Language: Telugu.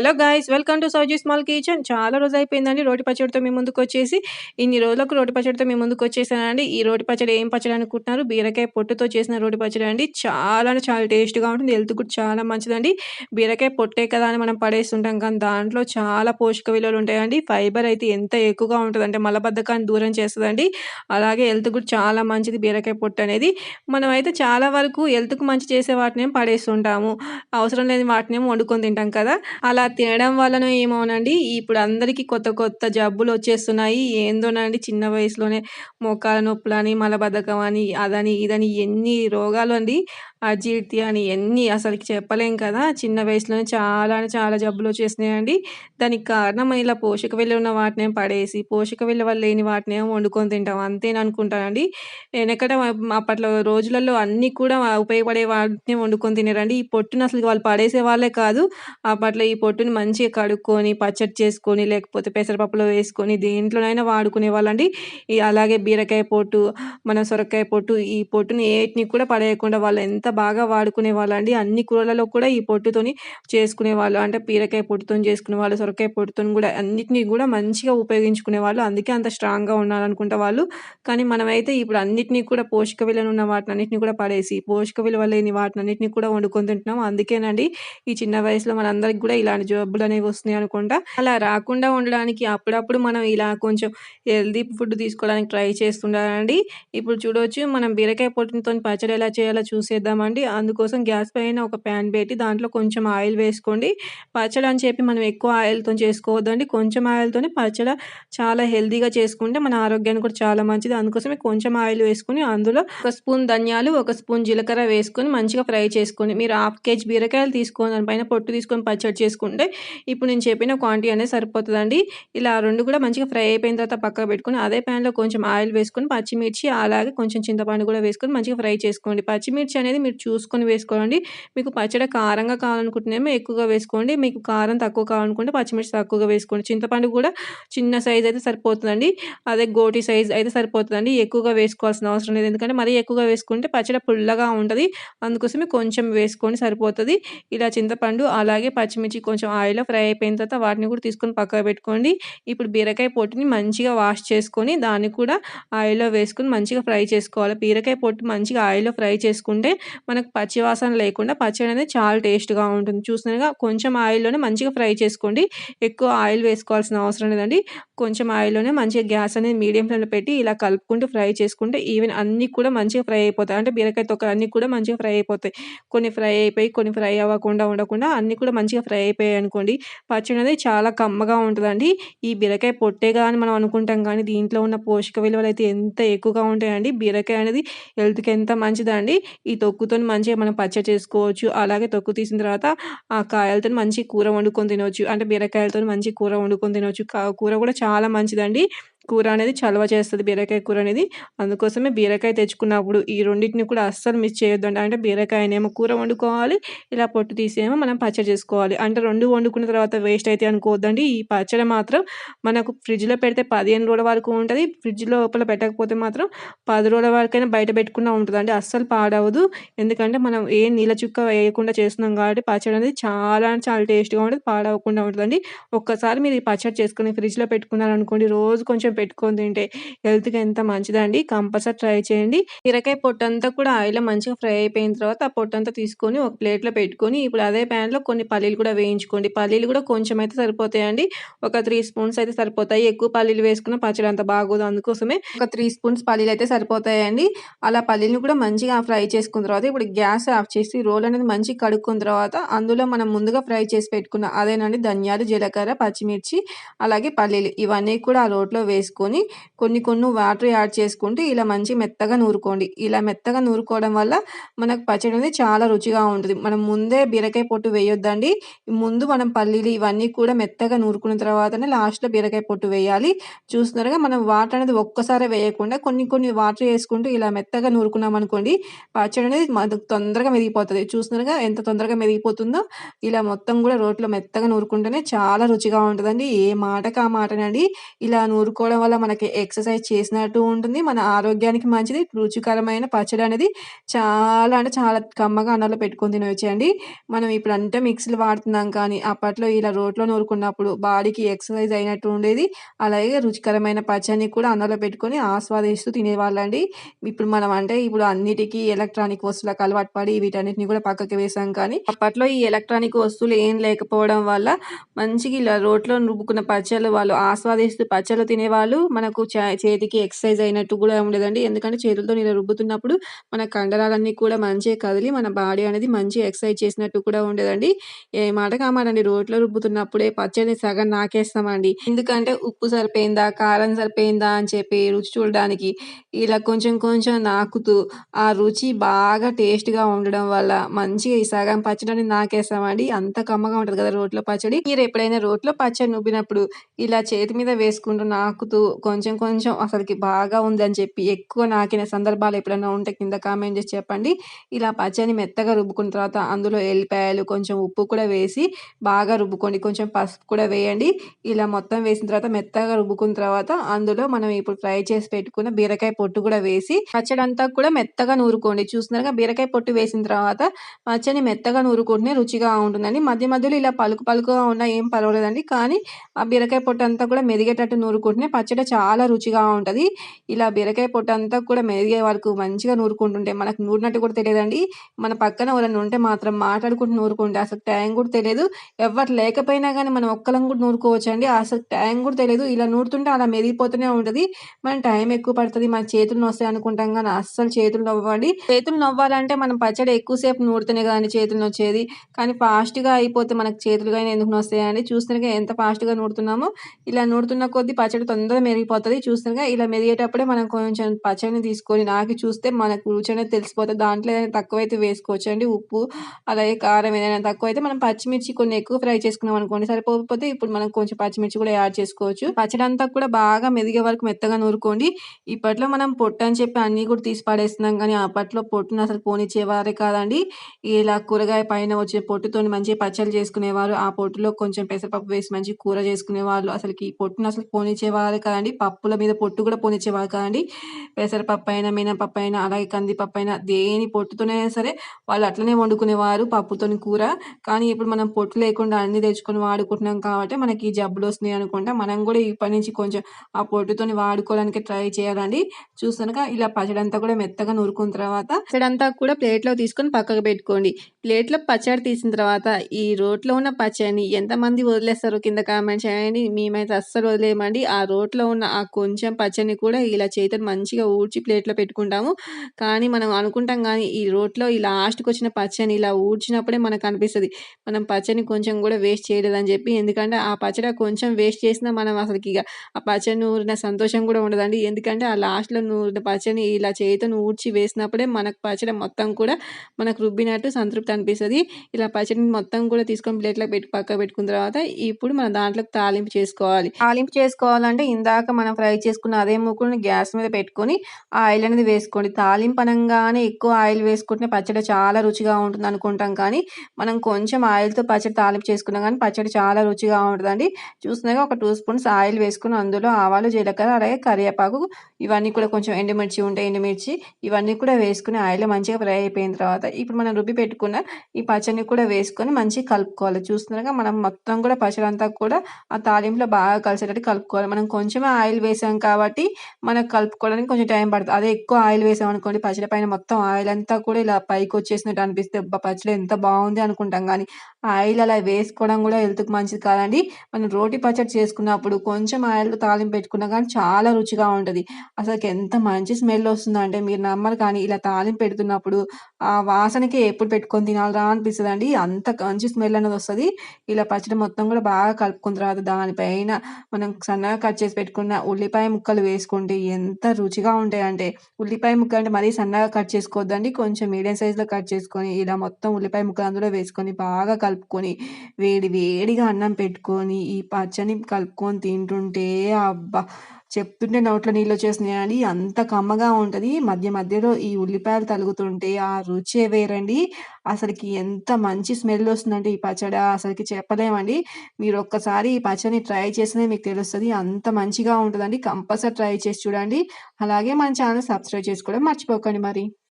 Hello guys welcome to Souji small kitchen చాలా రోజు అయిపోయిందండి రోటి పచ్చడితో మీ ముందుకు వచ్చేసి. ఇన్ని రోజులకు రోటి పచ్చడితో మీ ముందుకు వచ్చేసానండి. ఈ రోటి పచ్చడి ఏం పచ్చడి అనుకుంటున్నారు? బీరకాయ పొట్టుతో చేసిన రోటి పచ్చడి అండి. చాలా అంటే చాలా టేస్ట్గా ఉంటుంది హెల్త్ కూడా చాలా మంచిదండి. బీరకాయ పొట్టే కదా అని మనం పడేస్తుంటాం కానీ దాంట్లో చాలా పోషక విలువలు ఉంటాయండి. ఫైబర్ అయితే ఎంత ఎక్కువగా ఉంటుంది అంటే మలబద్ధకాన్ని దూరం చేస్తుందండి. అలాగే హెల్త్ కూడా చాలా మంచిది బీరకాయ పొట్టు అనేది. మనం అయితే చాలా వరకు హెల్త్కు మంచి చేసే వాటిని పడేస్తుంటాము. అవసరం లేని వాటిని వండుకొని తింటాం కదా. అలా తినడం వలన ఏమోనండి. ఇప్పుడు అందరికీ కొత్త కొత్త జబ్బులు వచ్చేస్తున్నాయి. ఏందోనండి చిన్న వయసులోనే మోకాల నొప్పులని మలబద్ధకం అని అదని ఇదని ఎన్ని రోగాలు అండి. అజీర్తి అని ఎన్ని అసలుకి చెప్పలేం కదా. చిన్న వయసులోనే చాలా చాలా జబ్బులు వచ్చేసినాయండి. దానికి కారణం ఇలా పోషక విలువ ఉన్న వాటిని పడేసి పోషక విలువ లేని వాటిని వండుకొని తింటాం. అంతేననుకుంటానండి వెనకట అప్పట్లో రోజులలో అన్నీ కూడా ఉపయోగపడే వాటిని వండుకొని తినారండి. ఈ పొట్టును అసలు వాళ్ళు పడేసే వాళ్ళే కాదు. అప్పట్లో ఈ పొట్టుని మంచిగా కడుక్కొని పచ్చడి చేసుకొని లేకపోతే పెసరపప్పులో వేసుకొని దేంట్లోనైనా వాడుకునే వాళ్ళండి. అలాగే బీరకాయ పొట్టు మన సొరకాయ పొట్టు ఈ పొట్టుని ఏటిని కూడా పడేయకుండా వాళ్ళు ఎంత బాగా వాడుకునే వాళ్ళండి. అన్ని కూరలలో కూడా ఈ పొట్టుతోని చేసుకునే వాళ్ళు అంటే బీరకాయ పొట్టుతోని చేసుకునే వాళ్ళు సొరకాయ పొట్టుతోని కూడా అన్నిటినీ కూడా మంచిగా ఉపయోగించుకునే వాళ్ళు. అందుకే అంత స్ట్రాంగ్గా ఉన్నారనుకుంటా వాళ్ళు. కానీ మనమైతే ఇప్పుడు అన్నిటినీ కూడా పోషక విలువలు ఉన్న వాటిని అన్నిటిని కూడా పడేసి పోషక విలువ లేని వాటిని అన్నిటిని కూడా వండుకొని తింటున్నాం అందుకేనండి ఈ చిన్న వయసులో మనందరికి కూడా ఇలాంటి జబ్బులు అనేవి వస్తున్నాయి అనుకుంటా. అలా రాకుండా ఉండడానికి అప్పుడప్పుడు మనం ఇలా కొంచెం హెల్దీ ఫుడ్ తీసుకోవడానికి ట్రై చేస్తుండాలండి. ఇప్పుడు చూడవచ్చు మనం బీరకాయ పొట్టుతో పచ్చడి ఎలా చేయాలో చూసేద్దామండి అందుకోసం గ్యాస్ పైన ఒక ప్యాన్ పెట్టి దాంట్లో కొంచెం ఆయిల్ వేసుకోండి. పచ్చడి అని చెప్పి మనం ఎక్కువ ఆయిల్తో చేసుకోవద్దండి. కొంచెం ఆయిల్తోనే పచ్చడి చాలా హెల్దీగా చేసుకుంటే మన ఆరోగ్యానికి కూడా చాలా మంచిది. అందుకోసమే కొంచెం ఆయిల్ వేసుకుని అందులో ఒక స్పూన్ ధనియాలు ఒక స్పూన్ జీలకర్ర వేసుకొని మంచిగా ఫ్రై చేసుకొని మీరు హాఫ్ కేజీ బీరకాయలు తీసుకొని దానిపైన పొట్టు తీసుకొని పచ్చడి చేసుకుంటే ఇప్పుడు నేను చెప్పిన క్వాంటిటీ అనేది సరిపోతుందండి. ఇలా రెండు కూడా మంచిగా ఫ్రై అయిపోయిన తర్వాత పక్కకు పెట్టుకుని అదే ప్యాన్లో కొంచెం ఆయిల్ వేసుకొని పచ్చిమిర్చి అలాగే కొంచెం చింతపండు కూడా వేసుకొని మంచిగా ఫ్రై చేసుకోండి. పచ్చిమిర్చి అనేది మీరు చూసుకొని వేసుకోండి మీకు పచ్చడి కారంగా కావాలనుకుంటేనేమో ఎక్కువగా వేసుకోండి. మీకు కారం తక్కువ కావాలనుకుంటే పచ్చిమిర్చి తక్కువగా వేసుకోండి. చింతపండు కూడా చిన్న సైజ్ అయితే సరిపోతుందండి. అదే గోటి సైజ్ అయితే సరిపోతుందండి. ఎక్కువగా వేసుకోవాల్సిన అవసరం లేదు. ఎందుకంటే మరీ ఎక్కువగా వేసుకుంటే పచ్చడి పుల్లగా ఉంటుంది. అందుకోసమే కొంచెం వేసుకొని సరిపోతుంది. ఇలా చింతపండు అలాగే పచ్చిమిర్చి కొంచెం ఆయిల్లో ఫ్రై అయిపోయిన తర్వాత వాటిని కూడా తీసుకొని పక్కకు పెట్టుకోండి. ఇప్పుడు బీరకాయ పొట్టుని మంచిగా వాష్ చేసుకొని దాన్ని కూడా ఆయిల్లో వేసుకొని మంచిగా ఫ్రై చేసుకోవాలి. బీరకాయ పొట్టు మంచిగా ఆయిల్లో ఫ్రై చేసుకుంటే మనకు పచ్చివాసన లేకుండా పచ్చడి అనేది చాలా టేస్ట్గా ఉంటుంది. చూసినగా కొంచెం ఆయిల్లోనే మంచిగా ఫ్రై చేసుకోండి. ఎక్కువ ఆయిల్ వేసుకోవాల్సిన అవసరం లేదండి. కొంచెం ఆయిల్లోనే మంచిగా గ్యాస్ అనేది మీడియం ఫ్లేమ్లో పెట్టి ఇలా కలుపుకుంటూ ఫ్రై చేసుకుంటే ఈవెన్ అన్నీ కూడా మంచిగా ఫ్రై అయిపోతాయి. అంటే బీరకాయ తొక్కలు అన్నీ కూడా మంచిగా ఫ్రై అయిపోతాయి. కొన్ని ఫ్రై అయిపోయి కొన్ని ఫ్రై అవ్వకుండా ఉండకుండా అన్నీ కూడా మంచిగా ఫ్రై అయిపోయాయి అనుకోండి పచ్చడి అనేది చాలా కమ్మగా ఉంటుందండి. ఈ బీరకాయ పొట్టేగా అని మనం అనుకుంటాం కానీ దీంట్లో ఉన్న పోషక విలువలు అయితే ఎంత ఎక్కువగా ఉంటాయండి. బీరకాయ అనేది హెల్త్కి ఎంత మంచిదండి. ఈ తొక్కుతో మంచిగా మనం పచ్చడి చేసుకోవచ్చు. అలాగే తొక్కు తీసిన తర్వాత ఆ కాయలతో మంచి కూర వండుకొని తినవచ్చు అంటే బీరకాయలతో మంచి కూర వండుకొని తినవచ్చు కూర కూడా చాలా మంచిదండి. కూర అనేది చలవ చేస్తుంది బీరకాయ కూర అనేది. అందుకోసమే బీరకాయ తెచ్చుకున్నప్పుడు ఈ రెండింటిని కూడా అస్సలు మిస్ చేయొద్దండి. అంటే బీరకాయనేమో కూర వండుకోవాలి ఇలా పొట్టు తీసేమో మనం పచ్చడి చేసుకోవాలి. అంటే రెండు వండుకున్న తర్వాత వేస్ట్ అయితే అనుకోవద్దండి. ఈ పచ్చడి మాత్రం మనకు ఫ్రిడ్జ్లో పెడితే పదిహేను రోజుల వరకు ఉంటుంది. ఫ్రిడ్జ్ లోపల పెట్టకపోతే మాత్రం పది రోజుల వరకైనా బయట పెట్టుకున్నా ఉంటుందండి. అస్సలు పాడవదు. ఎందుకంటే మనం ఏ నీళ్ళ చుక్క వేయకుండా చేస్తున్నాం కాబట్టి పచ్చడి అనేది చాలా చాలా టేస్ట్గా ఉంటుంది పాడవకుండా ఉంటుందండి. ఒక్కసారి మీరు ఈ పచ్చడి చేసుకుని ఫ్రిడ్జ్లో పెట్టుకున్నారనుకోండి రోజు కొంచెం పెట్టుకొని తింటే హెల్త్కి ఎంత మంచిదండి కంపల్సరీ ట్రై చేయండి. బీరకాయ పొట్టంతా కూడా ఆయిల్లో మంచిగా ఫ్రై అయిపోయిన తర్వాత ఆ పొట్టంతా తీసుకొని ఒక ప్లేట్లో పెట్టుకొని ఇప్పుడు అదే ప్యాన్లో కొన్ని పల్లీలు కూడా వేయించుకోండి. పల్లీలు కూడా కొంచెం అయితే సరిపోతాయండి. ఒక త్రీ స్పూన్స్ అయితే సరిపోతాయి. ఎక్కువ పల్లీలు వేసుకున్న పచ్చడి అంత బాగోదు అందుకోసమే ఒక త్రీ స్పూన్స్ పల్లీలు అయితే సరిపోతాయండి. అలా పల్లీలు కూడా మంచిగా ఫ్రై చేసుకున్న తర్వాత ఇప్పుడు గ్యాస్ ఆఫ్ చేసి రోల్ అనేది మంచిగా కడుక్కున్న తర్వాత అందులో మనం ముందుగా ఫ్రై చేసి పెట్టుకున్న అదేనండి ధనియాలు జీలకర్ర పచ్చిమిర్చి అలాగే పల్లీలు ఇవన్నీ కూడా ఆ రోట్లో వేసుకొని కొన్ని కొన్ని వాటర్ యాడ్ చేసుకుంటూ ఇలా మంచి మెత్తగా నూరుకోండి. ఇలా మెత్తగా నూరుకోవడం వల్ల మనకు పచ్చడి అనేది చాలా రుచిగా ఉంటుంది. మనం ముందే బీరకాయ పొట్టు వేయొద్దండి. ముందు మనం పల్లీలు ఇవన్నీ కూడా మెత్తగా నూరుకున్న తర్వాతనే లాస్ట్లో బీరకాయ పొట్టు వేయాలి. చూస్తున్నారుగా మనం వాటర్ అనేది ఒక్కసారి వేయకుండా కొన్ని కొన్ని వాటర్ వేసుకుంటూ ఇలా మెత్తగా నూరుకున్నాం అనుకోండి పచ్చడి అనేది మనకు తొందరగా మెరిగిపోతుంది చూస్తున్నారుగా ఎంత తొందరగా మెరిగిపోతుందో ఇలా మొత్తం కూడా రోట్లో మెత్తగా నూరుకుంటేనే చాలా రుచిగా ఉంటుందండి. ఏ మాటకు ఆ మాటనండి. ఇలా నూరుకోవడం తీసుకోవడం వల్ల మనకి ఎక్సర్సైజ్ చేసినట్టు ఉంటుంది. మన ఆరోగ్యానికి మంచిది. రుచికరమైన పచ్చడి అనేది చాలా అంటే చాలా కమ్మగా అన్నంలో పెట్టుకొని తినవచ్చండి మనం ఇప్పుడు అంటే మిక్సీలు వాడుతున్నాం కానీ అప్పట్లో ఇలా రోట్లో నూరుకున్నప్పుడు బాడీకి ఎక్సర్సైజ్ అయినట్టు ఉండేది. అలాగే రుచికరమైన పచ్చడిని కూడా అన్నంలో పెట్టుకొని ఆస్వాదిస్తూ తినేవాళ్ళండి. ఇప్పుడు మనం అంటే ఇప్పుడు అన్నిటికీ ఎలక్ట్రానిక్ వస్తువులకు అలవాటు పడి వీటన్నిటిని కూడా పక్కకి వేసాం కానీ అప్పట్లో ఈ ఎలక్ట్రానిక్ వస్తువులు ఏం లేకపోవడం వల్ల మంచిగా ఇలా రోట్లో రుబ్బుకున్న పచ్చళ్ళు వాళ్ళు ఆస్వాదిస్తూ పచ్చళ్ళు తినేవాళ్ళు. మనకు చేతికి ఎక్సర్సైజ్ అయినట్టు కూడా ఉండేదండి. ఎందుకంటే చేతులతో ఇలా రుబ్బుతున్నప్పుడు మన కండరాలన్నీ కూడా మంచిగా కదిలి మన బాడీ అనేది మంచిగా ఎక్సర్సైజ్ చేసినట్టు కూడా ఉండదండి ఏ మాట అండి. రోట్లో రుబ్బుతున్నప్పుడే పచ్చడిని సగం నాకేస్తామండి. ఎందుకంటే ఉప్పు సరిపోయిందా? కారం సరిపోయిందా? అని చెప్పి రుచి చూడడానికి ఇలా కొంచెం కొంచెం నాకుతూ ఆ రుచి బాగా టేస్ట్‌గా ఉండడం వల్ల మంచిగా ఈ సగం పచ్చడిని నాకేస్తామండి. అంత కమ్మగా ఉంటుంది కదా! రోట్లో పచ్చడి. మీరు ఎప్పుడైనా రోట్లో పచ్చడి నుబ్బినప్పుడు ఇలా చేతి మీద వేసుకుంటూ నాకు నాకుతూ కొంచెం కొంచెం అసలుకి బాగా ఉందని చెప్పి ఎక్కువ నాకిన సందర్భాలు ఎప్పుడైనా ఉంటే కింద కామెంట్ చేసి చెప్పండి. ఇలా పచ్చని మెత్తగా రుబ్బుకున్న తర్వాత అందులో ఎల్లిపాయలు, కొంచెం ఉప్పు కూడా వేసి బాగా రుబ్బుకోండి. కొంచెం పసుపు కూడా వేయండి. ఇలా మొత్తం వేసిన తర్వాత మెత్తగా రుబ్బుకున్న తర్వాత అందులో మనం ఇప్పుడు ఫ్రై చేసి పెట్టుకున్న బీరకాయ పొట్టు కూడా వేసి పచ్చడంతా కూడా మెత్తగా నూరుకోండి. చూస్తున్నారుగా బీరకాయ పొట్టు వేసిన తర్వాత పచ్చని మెత్తగా నూరుకుంటేనే రుచిగా ఉంటుందండి. మధ్య మధ్యలో ఇలా పలుకు పలుకుగా ఉన్నా ఏం పర్వాలేదండి. కానీ ఆ బీరకాయ పొట్టు అంతా కూడా మెదిగేటట్టు నూరుకుంటేనే పచ్చడి చాలా రుచిగా ఉంటుంది ఇలా బీరకాయ పొట్టు అంతా కూడా మెరిగే వరకు మంచిగా నూరుకుంటుంటే మనకు నూరినట్టు కూడా తెలియదండి. మన పక్కన ఎవరైనా ఉంటే మాత్రం మాట్లాడుకుంటూ నూరుకుంటే అసలు టైం కూడా తెలియదు. ఎవ్వరు లేకపోయినా కానీ మనం ఒక్కలం కూడా నూరుకోవచ్చండి. అసలు టైం కూడా తెలియదు. ఇలా నూరుతుంటే అలా మెరిగిపోతూనే ఉంటుంది మన టైం ఎక్కువ పడుతుంది మన చేతులు నొస్తాయి అనుకుంటాం కానీ అస్సలు చేతులు నవ్వాలి చేతులు నవ్వాలంటే మనం పచ్చడి ఎక్కువసేపు నూరితేనే చేతులు నొచ్చేది. కానీ ఫాస్ట్‌గా అయిపోతే మనకు చేతులు కానీ ఎందుకు నొస్తాయండి. చూస్తున్నాక ఎంత ఫాస్ట్‌గా నూరుతున్నామో. ఇలా నూరుతున్న కొద్దీ పచ్చడి తొందర తొందరగా మెరిగిపోతుంది చూస్తున్నారుగా ఇలా మెరిగేటప్పుడే మనం కొంచెం పచ్చడిని తీసుకొని నాకి చూస్తే మనకు రుచి అనేది తెలిసిపోతుంది దాంట్లో ఏదైనా తక్కువైతే వేసుకోవచ్చండి. ఉప్పు అలాగే కారం ఏదైనా తక్కువైతే మనం పచ్చిమిర్చి కొన్ని ఎక్కువ ఫ్రై చేసుకున్నాం అనుకోండి సరిపోకపోతే ఇప్పుడు మనం కొంచెం పచ్చిమిర్చి కూడా యాడ్ చేసుకోవచ్చు. పచ్చడి అంతా కూడా బాగా మెదిగే వరకు మెత్తగా నూరుకోండి. ఇప్పట్లో మనం పొట్టు అని చెప్పి అన్నీ కూడా తీసి పడేస్తున్నాం కానీ అప్పట్లో పొట్టును అసలు పోనిచ్చేవారే కాదండి. ఇలా కూరగాయ పైన వచ్చే పొట్టుతోని మంచి పచ్చళ్ళు చేసుకునేవారు. ఆ పొట్టులో కొంచెం పెసరపప్పు వేసి మంచి కూర చేసుకునేవాళ్ళు. అసలు ఈ పొట్టును అసలు పోనిచ్చేవారే కాదండి. పప్పుల మీద పొట్టు కూడా పోనిచ్చేవారు కాదండి. పెసరపప్పు అయినా, మినపప్పు అయినా అలాగే కందిపప్పు అయినా దేని పొట్టుతోనైనా సరే వాళ్ళు అట్లనే వండుకునేవారు పప్పుతోని కూర. కానీ ఇప్పుడు మనం పొట్టు లేకుండా అన్ని తెచ్చుకొని వాడుకుంటున్నాం కాబట్టి మనకి ఈ జబ్బులొస్తున్నాయి అనుకుంటా. మనం కూడా ఇప్పటి నుంచి కొంచెం ఆ పొట్టుతోని వాడుకోవడానికి ట్రై చేయాలండి. చూస్తున్నారుగా ఇలా పచ్చడంతా కూడా మెత్తగా నూరుకున్న తర్వాత పచ్చడంతా కూడా ప్లేట్లో తీసుకొని పక్కకు పెట్టుకోండి. ప్లేట్‌లో పచ్చడి తీసిన తర్వాత ఈ రోట్లో ఉన్న పచ్చడిని ఎంతమంది వదిలేస్తారు కింద కామెంట్ చేయండి. మేమైతే అస్సలు వదిలేయమండి. ఆ రోట్లో ఉన్న ఆ కొంచెం పచ్చని కూడా ఇలా చేతిని మంచిగా ఊడ్చి ప్లేట్‌లో పెట్టుకుంటాము. కానీ మనం అనుకుంటాం కానీ ఈ రోట్లో ఈ లాస్ట్కి వచ్చిన పచ్చని ఇలా ఊడ్చినప్పుడే మనకు అనిపిస్తుంది మనం పచ్చని కొంచెం కూడా వేస్ట్ చేయలేదని చెప్పి. ఎందుకంటే ఆ పచ్చడి కొంచెం వేస్ట్ చేసినా మనం అసలుకి ఇక ఆ పచ్చని నూరిన సంతోషం కూడా ఉండదండి. ఎందుకంటే ఆ లాస్ట్‌లో నూరిన పచ్చని ఇలా చేతితోని ఊడ్చి వేసినప్పుడే మనకు పచ్చడి మొత్తం కూడా మనకు రుబ్బినట్టు సంతృప్తి అనిపిస్తుంది ఇలా పచ్చడిని మొత్తం కూడా తీసుకొని ప్లేట్లో పెట్టి పక్క పెట్టుకున్న తర్వాత ఇప్పుడు మనం దాంట్లోకి తాలింపు చేసుకోవాలి. తాలింపు చేసుకోవాలంటే ఇందాక మనం ఫ్రై చేసుకున్న అదే మూకుడుని గ్యాస్ మీద పెట్టుకొని ఆయిల్ అనేది వేసుకోండి. తాలింపు అనంగానే ఎక్కువ ఆయిల్ వేసుకుంటే పచ్చడి చాలా రుచిగా ఉంటుంది అనుకుంటాం కానీ మనం కొంచెం ఆయిల్‌తో పచ్చడి తాలింపు చేసుకున్నాం కానీ పచ్చడి చాలా రుచిగా ఉంటుందండి చూస్తున్నారుగా ఒక టూ స్పూన్స్ ఆయిల్ వేసుకుని అందులో ఆవాలు, జీలకర్ర అలాగే కరివేపాకు ఇవన్నీ కూడా కొంచెం ఎండుమిర్చి ఉంటే ఎండుమిర్చి ఇవన్నీ కూడా వేసుకుని ఆయిల్ మంచిగా ఫ్రై అయిపోయిన తర్వాత ఇప్పుడు మనం రుబ్బి పెట్టుకున్న ఈ పచ్చడిని కూడా వేసుకొని మంచిగా కలుపుకోవాలి. చూస్తున్నారుగా మనం మొత్తం కూడా పచ్చడంతా కూడా ఆ తాలింపులో బాగా కలిసేటట్టు కలుపుకోవాలి. మనం కొంచెమే ఆయిల్ వేసాం కాబట్టి మనకు కలుపుకోవడానికి కొంచెం టైం పడుతుంది. అదే ఎక్కువ ఆయిల్ వేసాం అనుకోండి పచ్చడి పైన మొత్తం ఆయిల్ అంతా కూడా ఇలా పైకొచ్చేసినట్టు అనిపిస్తే పచ్చడి ఎంత బాగుంది అనుకుంటాం. కానీ ఆయిల్ అలా వేసుకోవడం కూడా హెల్త్‌కి మంచిది కాదండి. మనం రోటి పచ్చడి చేసుకున్నప్పుడు కొంచెం ఆయిల్ తాలింపు పెట్టుకున్నా కానీ చాలా రుచిగా ఉంటుంది. అసలు ఎంత మంచి స్మెల్ వస్తుందంటే మీరు నమ్మరు కానీ ఇలా తాలింపు పెడుతున్నప్పుడు ఆ వాసనకే ఎప్పుడు పెట్టుకొని తినాలిరా అండి అంత మంచి స్మెల్ అనేది వస్తుంది. ఇలా పచ్చడి మొత్తం కూడా బాగా కలుపుకున్న తర్వాత దానిపైన మనం సన్నగా కట్ చేసి పెట్టుకున్న ఉల్లిపాయ ముక్కలు వేసుకుంటే ఎంత రుచిగా ఉంటాయంటే ఉల్లిపాయ ముక్క అంటే మరీ సన్నగా కట్ చేసుకోవద్దండి. కొంచెం మీడియం సైజులో కట్ చేసుకొని ఇలా మొత్తం ఉల్లిపాయ ముక్కలు అందులో వేసుకొని బాగా కలుపుకొని వేడి వేడిగా అన్నం పెట్టుకొని ఈ పచ్చని కలుపుకొని తింటుంటే అబ్బా! చెప్తుంటే నోట్లో నీళ్ళొచ్చేస్తున్నాయండి. అంత కమ్మగా ఉంటుంది మధ్య మధ్యలో ఈ ఉల్లిపాయలు తలుగుతుంటే ఆ రుచే వేరండి. అసలుకి ఎంత మంచి స్మెల్ వస్తుందంటే ఈ పచ్చడ అసలుకి చెప్పలేమండి. మీరొక్కసారి ఈ పచ్చడిని ట్రై చేస్తేనే మీకు తెలుస్తుంది అంత మంచిగా ఉంటుందండి కంపల్సరీ ట్రై చేసి చూడండి. అలాగే మన ఛానల్ సబ్స్క్రైబ్ చేసుకోవడం మర్చిపోకండి మరి.